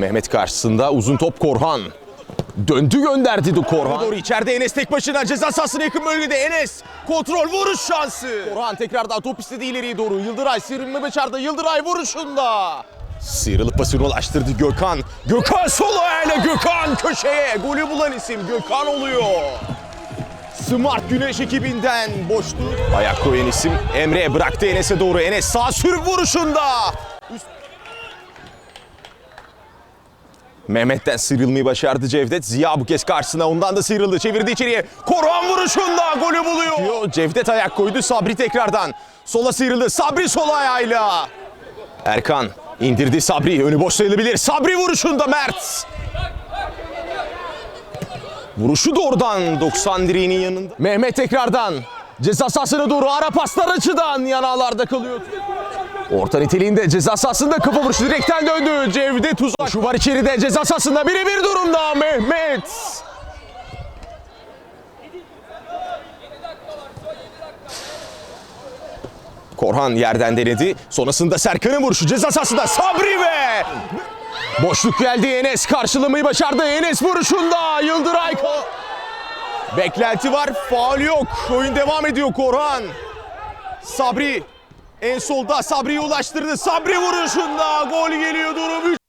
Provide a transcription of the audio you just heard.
Mehmet karşısında uzun top Korhan. Döndü gönderdi de Korhan. Doğru içeride Enes tek başına ceza sahasına yakın bölgede Enes. Kontrol vuruş şansı. Korhan tekrardan top istedi ileriye doğru. Yıldıray sıyrılma başardı. Yıldıray vuruşunda. Sıyrılıp pasını ulaştırdı Gökhan. Gökhan sol ayağıyla Gökhan köşeye. Golü bulan isim Gökhan oluyor. Smart Güneş ekibinden boşluk. Ayak koyan isim Emre bıraktı Enes'e doğru. Enes sağ sürüp vuruşunda. Üst- Mehmet'ten sıyrılmayı başardı Cevdet. Ziya bu kez karşısına ondan da sıyrıldı. Çevirdi içeriye. Korhan vuruşunda golü buluyor. Cevdet ayak koydu. Sabri tekrardan. Sola sıyrıldı. Sabri sol ayağıyla. Erkan indirdi Sabri. Önü boş sayılabilir. Sabri vuruşunda Mert. Vuruşu doğrudan 90 direğinin yanında. Mehmet tekrardan ceza sahasına doğru ara paslar açıdan yanağlarda kalıyor. Orta niteliğinde ceza sahasında kafa vuruşu direkten döndü. Cevdet tuzak. Şu var içeride ceza sahasında birebir durumda Mehmet. Korhan yerden denedi. Sonrasında Serkan'ın vuruşu ceza sahasında Sabri ve Boşluk geldi Enes karşılamayı başardı. Enes vuruşunda Yıldıray Beklenti var. Faul yok. Oyun devam ediyor Korhan. Sabri en solda Sabri'yi ulaştırdı. Sabri vuruşunda gol geliyor durum